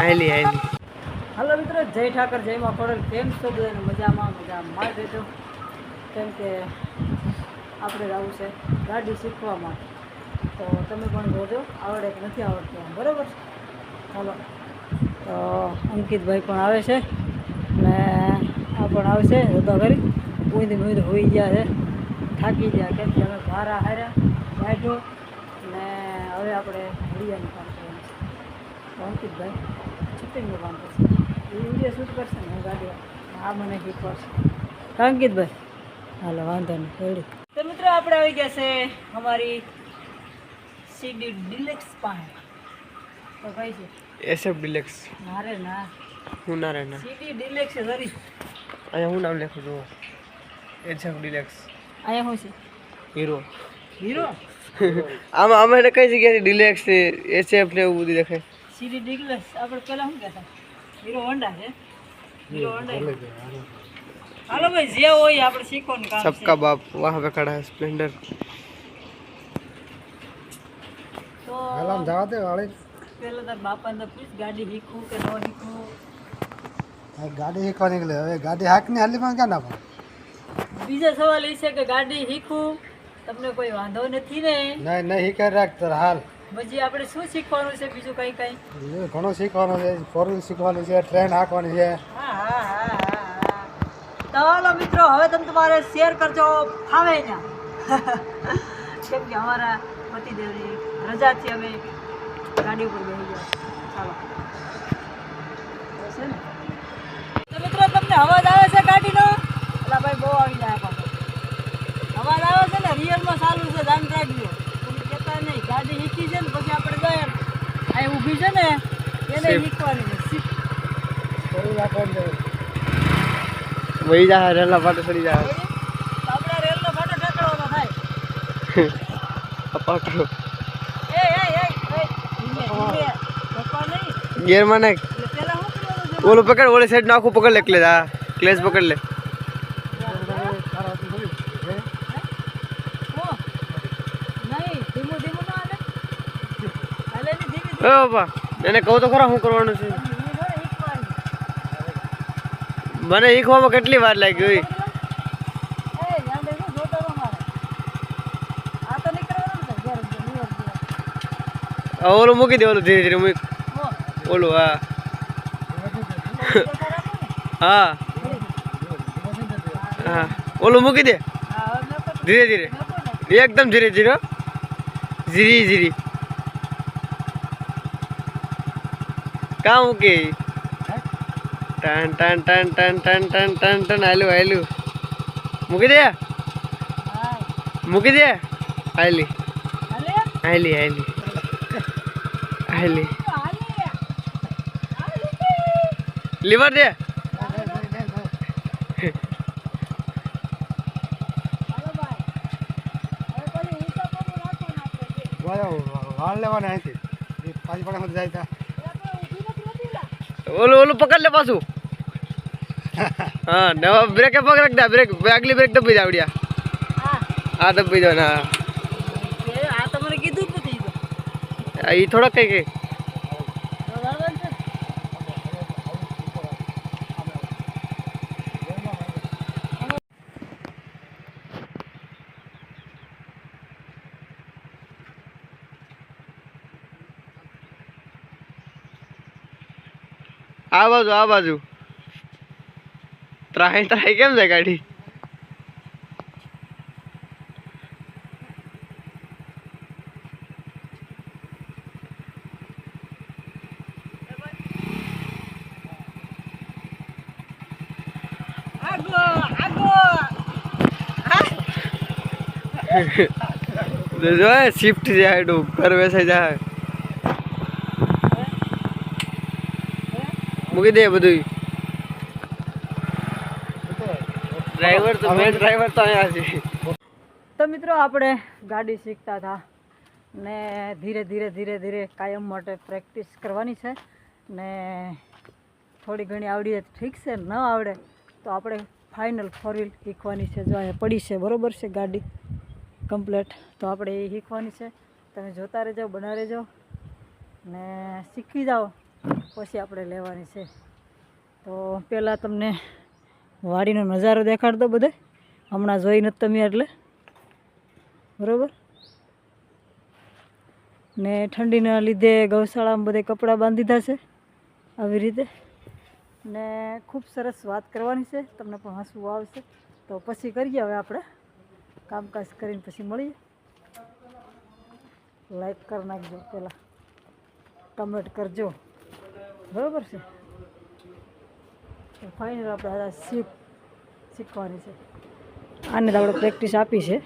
હાલી હાલી હાલો મિત્રો, જય ઠાકર, જય માં ખોડલ. કેમ છો બધાને મજામાં મજામાં રહેજો કેમ કે આપણે આવું છે ગાડી શીખવામાં. તો તમે પણ જોજો, આવડે કે નથી આવડતું બરોબર ચાલો તો અંકિતભાઈ પણ આવે છે ને આ પણ આવશે બધા કરી. ઊંધ મૂંધ હોઈ ગયા છે. થાકી ગયા, કેમ કે અમે ભારા હાર્યા બેઠો ને હવે આપણે હળિયાનું કામ કરવાનું અંકિતભાઈ શૂટિંગનું કામ કરશે. વીડિયો શૂટ કરશે ને હું ગાડી આ મને શીખવાડશે અંકિતભાઈ. હાલો વાંધો નહીં રેડી. તો મિત્રો આપણે આવી ગયા છે અમારી સીડી ડિલેક્સ પાસે તો કઈ છે? SF deluxe. મારે ના હું ના રે ના સીડી ડિલેક્સ છે સરી અહીંયા હું નામ લખું છું? SF deluxe. અહીંયા શું છે? હીરો. હીરો? આમાં આમાં કઈ જગ્યાએ ડિલેક્સ છે? એસએફ ને એવું બધું દેખાય. સીરી ડિગ્લસ આપણે પેલા શું કહેતા? હીરો હોન્ડા છે. હીરો હોન્ડા હાલો ભાઈ. જે હોય આપણે શીખવાનું કામ સબકા બાપ વાહ ખડા સ્પ્લેન્ડર. તો હાલામ જવા દે વાળી. પેલા તાર બાપાને પૂછ ગાડી શીખવું કે ન શીખવું? ગાડી શીખવા નીકળે. હવે ગાડી હાક હાકની હાલી પણ ક્યાં ના પણ બીજો સવાલ એ છે કે ગાડી શીખવું? તમને કોઈ વાંધો નથી ને? નહીં નહીં શીખાઈ રાખ તાર હાલ. પછી આપણે શું શીખવાનું છે? બીજું કંઈ કંઈ? ઘણું શીખવાનું છે. ફોર શીખવાનું છે ટ્રેન હાંકવાની છે. હા હા હા હા હા. તો મિત્રો હવે તમે તમારે શેર કરજો ફાવે ત્યાં. કેમ કે અમારા પતિદેવની રજાથી અમે ગાડી ઉપર બેસી ગયા. ચાલો. તો મિત્રો તમને અવાજ આવે છે ગાડીનો? એટલે ભાઈ બહુ આવી જાય પાછો. અવાજ આવે છે ને? રિયલમાં સારું છે ધ્યાન રાખજો. આપણે નહીં છે ને પછી આપણે ગયા આ ઊભી છે ને એને હીકવાની છે. થોડું રાખવાનું વહી જાય રેલના ફાટો ચડી જાય આપણે રેલનો ફાટો ઠેકડવાનો થાય. પાટો એ એ એ ગેર મને ઓલું પકડ ઓલે સાઈડ નાખું પકડ લે ક્લેશ. હા ક્લેશ પકડ લે. એ બાપા, એને કહું તો ખરા શું કરવાનું છે? મને શીખવામાં કેટલી વાર લાગી હોય? ઓલું મૂકી દે, ઓલું ધીરે ધીરે મૂક. ઓલું, હા. હા. હા. ઓલું મૂકી દે. ધીરે ધીરે. એકદમ ધીરે ધીરે ધીરે ધીરે ધીરી કે? મૂકી ટન ટન ટન ટન ટન ટન ટન ટન હાલ્યું હાલ્યું મૂકી દે? મૂકી દે? આલી આલી આલી આલી લીવર દે. વાળો લેવાના અહીંથી. પાંચ પાછી જાય તા એ આપણે ઊભી નથી હોતી લા. ઓલું ઓલું પકડ લે પાછું. હા નવા બ્રેક રાખ દે બ્રેક આગલી બ્રેક દબી દે આવડ્યા. હા. આ દબી દો ના આ તમારે કીધું એ થોડા કઈ કઈ આ બાજુ આ બાજુ. ત્રાહી ત્રાહી કેમ છે ગાડી? જો શિફ્ટ જાય ઘર બેસાઈ જાય. મૂકી દે બધું ડ્રાઈવર તો મેં ડ્રાઈવર તો અહીંયા છે. તો મિત્રો આપણે ગાડી શીખતા હતા ને ધીરે ધીરે ધીરે ધીરે કાયમ માટે પ્રેક્ટિસ કરવાની છે ને થોડી ઘણી આવડી જાય ઠીક છે ન આવડે તો આપણે ફાઇનલ ફોર વ્હીલ શીખવાની છે જો અહીંયા પડી છે બરોબર છે ગાડી કમ્પ્લેટ તો આપણે એ શીખવાની છે. તમે જોતા રહેજો બના રહેજો ને શીખી જાઓ. પછી આપણે લેવાની છે. તો પહેલાં તમને વાડીનો નજારો દેખાડતો બધે. હમણાં જોઈ નથી તમે એટલે. બરાબર? ને ઠંડીના લીધે ગૌશાળામાં બધે કપડાં બાંધી દીધા છે. આવી રીતે. ને ખૂબ સરસ વાત કરવાની છે. તમને પણ હસવું આવશે. તો પછી કરીએ હવે આપણે. કામકાજ કરીને પછી મળીએ. લાઈક કરી નાખજો પહેલાં. કમેન્ટ કરજો. બરાબર છે? ફાઇનલ આપણે આ શીખ, શીખવાની છે. આને તો આપણે પ્રેક્ટિસ આપી છે.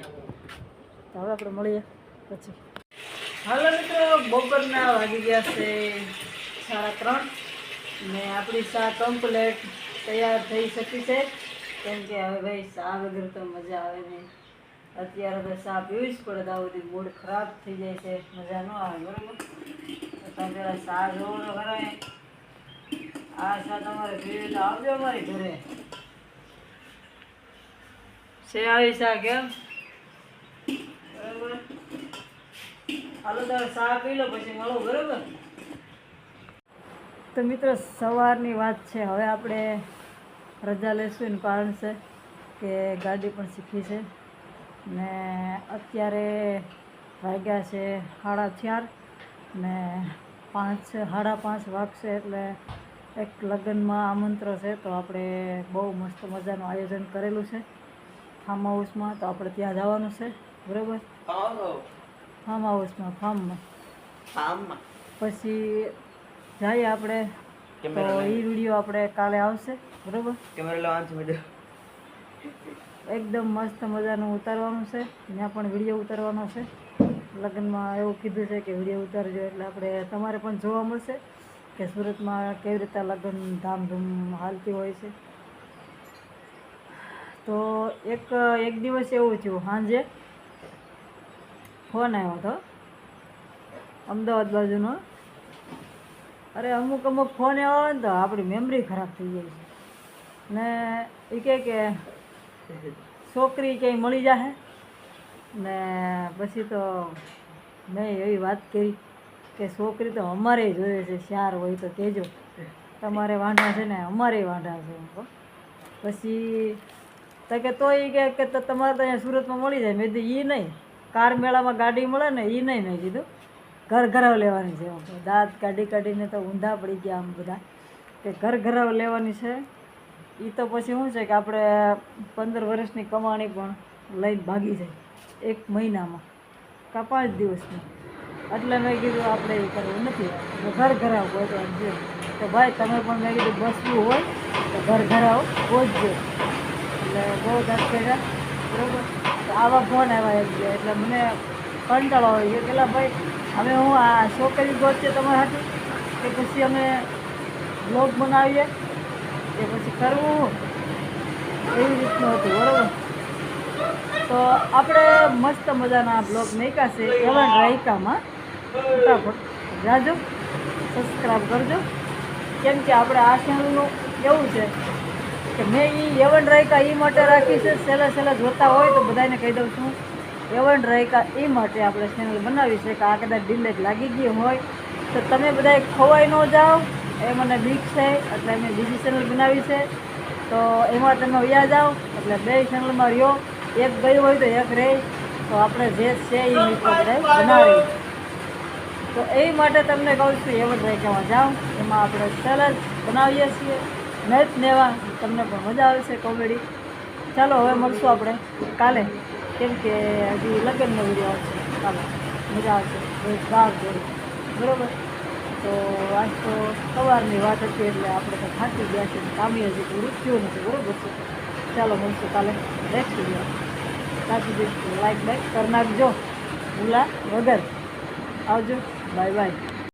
તો હવે આપણે મળીએ પછી. હાલો મિત્રો, બપોરના વાગી ગયા છે સાડા ત્રણ ને આપણી ચા કમ્પ્લેટ તૈયાર થઈ શકી છે. કેમ કે હવે ભાઈ ચા વગર તો મજા આવે નહીં. અત્યારે તો ચા પીવી જ પડે, તો બધી મૂડ ખરાબ થઈ જાય છે. મજા ન આવે, બરાબર? તમે પેલા ચા જોવો ખરા આ ચા તમારે આવજો અમારી પી લો બરાબર? તો મિત્રો, સવારની વાત છે. હવે આપણે રજા લેશું એનું કારણ છે કે ગાડી પણ શીખી છે. ને અત્યારે વાગ્યા છે સાડા ચાર ને પાંચ, સાડા પાંચ વાગશે એટલે એક લગ્નમાં આમંત્રણ છે તો આપણે બહુ મસ્ત મજાનું આયોજન કરેલું છે. ફાર્મ હાઉસમાં તો આપણે ત્યાં જવાનું છે બરાબર? ફાર્મ હાઉસમાં ફાર્મમાં પછી જઈએ આપણે તો એ વીડિયો આપણે કાલે આવશે બરાબર? કેમેરા છે એકદમ મસ્ત મજાનું ઉતારવાનું છે ત્યાં પણ વીડિયો ઉતારવાનો છે. લગ્નમાં એવું કીધું છે કે વીડિયો ઉતારજો એટલે આપણે તમારે પણ જોવા મળશે. કે સુરતમાં કેવી રીતે લગ્ન ધામધૂમ હાલતી હોય છે? તો એક એક દિવસ એવું થયું, સાંજે ફોન આવ્યો હતો, અમદાવાદ બાજુનો. અરે, અમુક અમુક ફોન એવા હોય ને તો આપણી મેમરી ખરાબ થઈ જાય છે. ને એ કહે કે છોકરી ક્યાંય મળી જશે ને પછી તો મેં એવી વાત કરી. કે છોકરી તો અમારે જોઈએ છે ચાર હોય તો કહેજો તમારે વાંઢા છે ને અમારે વાંઢા છે પછી તો કે તો એ કે તમારે તો અહીંયા સુરતમાં મળી જાય. મેં કીધું એ નહીં. કાર મેળામાં ગાડી મળે ને એ નહીં, મેં કીધું. ઘર ઘરાવ લેવાની છે દાંત કાઢી કાઢીને તો ઊંધા પડી ગયા આમ બધા. કે ઘર ઘરાવ લેવાની છે. એ તો પછી શું છે કે આપણે પંદર વર્ષની કમાણી પણ લઈને ભાગી જાય. એક મહિનામાં. કાં પાંચ દિવસની. એટલે મેં કીધું આપણે એ કરવું નથી. તો ઘર ઘરાવ પહોંચવાનું આપજો. તો ભાઈ, તમે પણ મેં કીધું બસવું હોય તો ઘર ઘરાવ પહોંચજો એટલે બહુ દસ કર્યા. બરાબર? તો આવા ફોન આવ્યા એમ છે એટલે મને કંટાળો આવી ગયો પેલા ભાઈ, હવે હું આ છોકરી ગોતશે તમારા હતી કે પછી અમે બ્લોગ બનાવીએ? કે પછી કરવું? એવી રીતનું હતું. બરાબર? તો આપણે મસ્ત મજાના બ્લોગ છે. એવા રાયકામાં. ફટાફટ જાજો સબસ્ક્રાઈબ કરજો. કેમ કે આપણે આ ચેનલનું એવું છે કે મેં એ એવન રાયકા એ માટે રાખી છે. સહેલા સહેલા જોતા હોય તો બધાને કહી દઉં છું, એવન રાયકા એ માટે આપણે ચેનલ બનાવી છે કે આ કદાચ ડિલેટ લાગી ગઈ હોય. તો તમે બધા ખોવાઈ ન જાઓ. એ મને બીક છે, એટલે મેં બીજી ચેનલ બનાવી છે. તો એમાં તમે વ્યા જાઓ, એટલે બે ચેનલમાં રહ્યો. એક ગયું હોય તો એક રહે. તો આપણે જે છે એ મિત્રો બનાવી. તો એ માટે તમને કહું છું એવન રાયકામાં જાઓ. એમાં આપણે સરસ બનાવીએ છીએ. મેચ લેવા. તમને પણ મજા આવશે કોમેડી ચાલો, હવે મળશું આપણે. કાલે. કેમ કે હજી લગ્નનો વીડિયો આવશે. કાલે. મજા આવશે. ભાગ જોડી બરાબર? તો આજ તો સવારની વાત હતી એટલે આપણે તો થાકી ગયા છે કામી હજી પૂરું થયું નથી. બરાબર છે? ચાલો, મળશું કાલે. નેક્સ્ટ વીડિયો ત્યાંથી સુધી લાઈક બાઈક કરી નાખજો. ભૂલા વગર. આવજો. 拜拜。